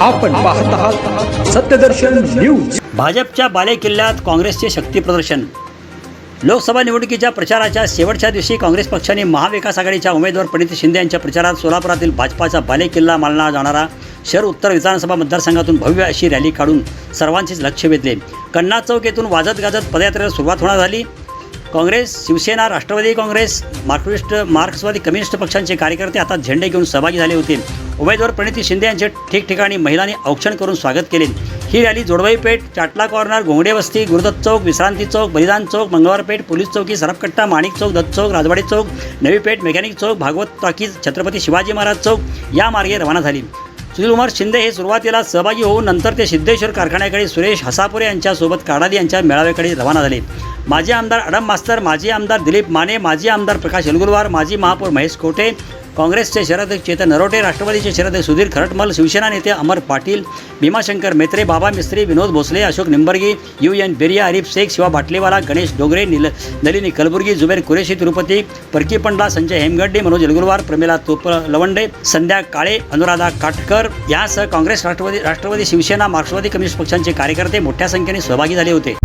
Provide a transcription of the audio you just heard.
आपण पाहत आहात सत्यदर्शन न्यूज. भाजपच्या बालेकिल्ल्यात काँग्रेसचे शक्ती प्रदर्शन. लोकसभा निवडणुकीच्या प्रचाराच्या शेवटच्या दिवशी काँग्रेस पक्षाने महाविकास आघाडीच्या उमेदवार प्रणिती शिंदे यांच्या प्रचारात सोलापुरातील भाजपाचा बालेकिल्ला मानला जाणारा शहर उत्तर विधानसभा मतदारसंघातून भव्य अशी रॅली काढून सर्वांचेच लक्ष वेधले. कन्ना चौक येथून वाजत गाजत पदयात्रेला सुरुवात होणार झाली. काँग्रेस शिवसेना राष्ट्रवादी काँग्रेस मार्क्सिस्ट मार्क्सवादी कम्युनिस्ट पक्षांचे कार्यकर्ते आता झेंडे घेऊन सहभागी झाले होते. उमेदवार प्रणिती शिंदे यांचे ठिकठिकाणी महिलांनी औक्षण करून स्वागत केले. ही रॅली जोडवाई पेठ चाटला कॉर्नर घोंगडे वस्ती गुरुदत्त चौक विश्रांती चौक बलिदान चौक मंगळवार पेठ पोलीस चौकी सरपकट्टा माणिक चौक दत्त चौक राजवाडी चौक नवी पेठ मेकॅनिक चौक भागवत टाकीज छत्रपती शिवाजी महाराज चौक या मार्गे रवाना झाली. सुनीलकुमार शिंदे हे सुरुवातीला सहभागी होऊन नंतर ते सिद्धेश्वर कारखान्याकडे सुरेश हसापुरे यांच्यासोबत काडाली यांच्या मेळाव्याकडे रवाना झाले. माजी आमदार अडम मास्तर माजी आमदार दिलीप माने माजी आमदार प्रकाश एलगुरवार माजी महापौर महेश कोटे काँग्रेसचे शहराध्यक्ष चेतन नरोटे राष्ट्रवादीचे शहराध्यक्ष सुधीर खरटमल शिवसेना नेते अमर पाटील भीमाशंकर मेत्रे बाबा मिस्त्री विनोद भोसले अशोक निंबर्गी यू एन बेरिया हरीफ शेख शिवा भाटलेवाला गणेश डोगरे निल नलिनी कलबुर्गी जुबेर कुरेशी तिरुपती परकी पंडला संजय हेमगड्डे मनोज एलगुरवार प्रमिला तोप लवंडे संध्या काळे अनुराधा काटकर यासह काँग्रेस राष्ट्रवादी राष्ट्रवादी शिवसेना मार्क्सवादी कम्युनिस्ट पक्षांचे कार्यकर्ते मोठ्या संख्येने सहभागी झाले होते.